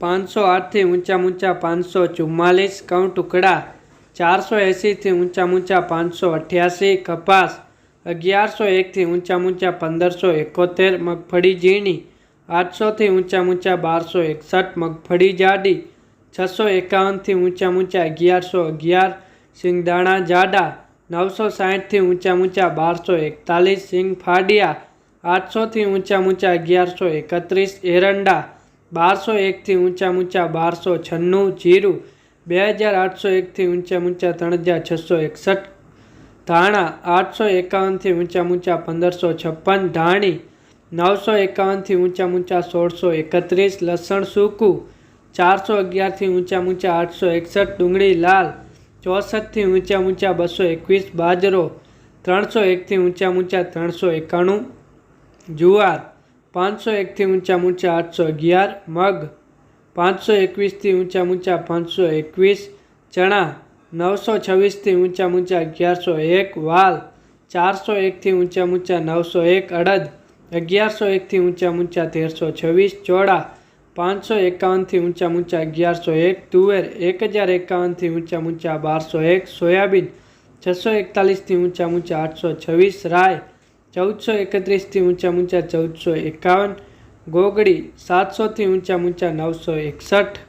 પાંચસો આઠથી ઊંચા ઊંચા પાંચસો ચુમ્માલીસ ઘઉં ટુકડા ચારસો એંસીથી ઊંચા ઊંચા પાંચસો અઠ્યાસી, કપાસ અગિયારસો એકથી ઊંચા ઊંચા પંદરસો એકોતેર, મગફળી ઝીણી આઠસોથી ઊંચા ઊંચા બારસો એકસઠ, મગફળી જાડી છસો એકાવનથી ઊંચા ઊંચા અગિયારસો અગિયાર, સિંગદાણા જાડા નવસો સાહીઠથી ઊંચા ઊંચા બારસો એકતાલીસ સિંગ ફાડિયા આઠસોથી ઊંચા ઊંચા અગિયારસો એકત્રીસ, એરંડા બારસો એકથી ઊંચા ઊંચા બારસો છન્નું, જીરું બે હજાર આઠસો એકથી ઊંચા ઊંચા ત્રણ હજાર છસો એકસઠ, ધાણા આઠસો એકાવનથી ઊંચા ઊંચા પંદરસો છપ્પન, ધાણી નવસો એકાવનથી ઊંચા ઊંચા સોળસો એકત્રીસ, લસણ સૂકું ચારસો અગિયારથી ઊંચા ઊંચા આઠસો એકસઠ, ડુંગળી લાલ ચોસઠથી ઊંચા ઊંચા બસો એકવીસ, બાજરો ત્રણસો એકથી ઊંચા ઊંચા ત્રણસો એકાણું, જુવાર પાંચસો એકથી ઊંચા ઊંચા આઠસો અગિયાર, મગ પાંચસો એકવીસથી ઊંચા ઊંચા પાંચસો એકવીસ, ચણા નવસો છવ્વીસથી ઊંચા ઊંચા અગિયારસો એક, વાલ ચારસો એકથી ઊંચા ઊંચા નવસો એક, અડદ અગિયારસો એકથી ઊંચા ઊંચા તેરસો છવ્વીસ, ચોળા પાંચસો એકાવનથી ઊંચા ઊંચા અગિયારસો એક, તુવેર એક હજાર એકાવનથી ઊંચા ઊંચા બારસો એક, સોયાબીન છસો એકતાલીસથી ઊંચા ઊંચા આઠસો છવ્વીસ, રાય ચૌદસો એકત્રીસથી ઊંચા ઊંચા ચૌદસો એકાવન ગોગડી સાતસોથી ઊંચા ઊંચા નવસો એકસઠ.